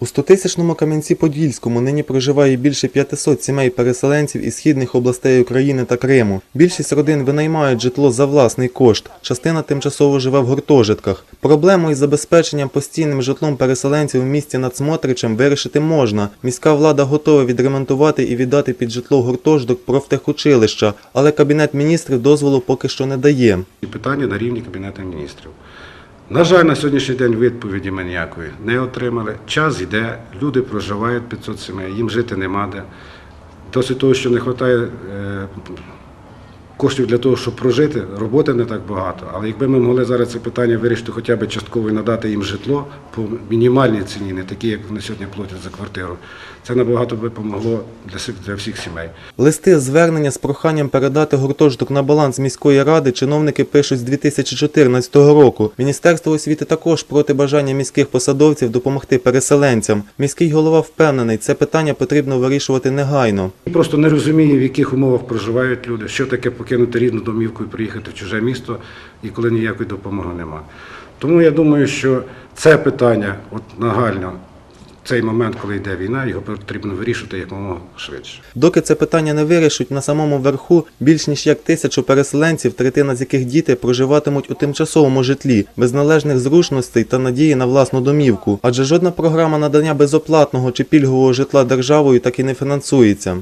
У стотисячному Кам'янці-Подільському нині проживає більше 500 сімей переселенців із східних областей України та Криму. Більшість родин винаймають житло за власний кошт. Частина тимчасово живе в гуртожитках. Проблему із забезпеченням постійним житлом переселенців у місті над Смотричем вирішити можна. Міська влада готова відремонтувати і віддати під житло гуртожиток профтехучилища, але кабінет міністрів дозволу поки що не дає. Питання на рівні Кабінету міністрів. На жаль, на сьогоднішній день відповіді ми ніякої не отримали. Час йде, люди проживають 500 сімей, їм жити нема де. Досить того, що не вистачає е, коштів для того, щоб прожити, роботи не так багато. Але якби ми могли зараз це питання вирішити хоча б частково і надати їм житло по мінімальній ціні, не такі, як вони сьогодні платять за квартиру, це набагато би допомогло для, всіх- сімей. Листи звернення з проханням передати гуртожиток на баланс міської ради чиновники пишуть з 2014 року. Міністерство освіти також проти бажання міських посадовців допомогти переселенцям. Міський голова впевнений, це питання потрібно вирішувати негайно. Просто не розуміє, в яких умовах проживають люди, що таке покинути рідну домівку і приїхати в чуже місто, і коли ніякої допомоги немає. Тому я думаю, що це питання от нагально, цей момент, коли йде війна, його потрібно вирішувати якомога швидше. Доки це питання не вирішуть, на самому верху більш ніж як тисячу переселенців, третина з яких діти проживатимуть у тимчасовому житлі, без належних зручностей та надії на власну домівку. Адже жодна програма надання безоплатного чи пільгового житла державою так і не фінансується.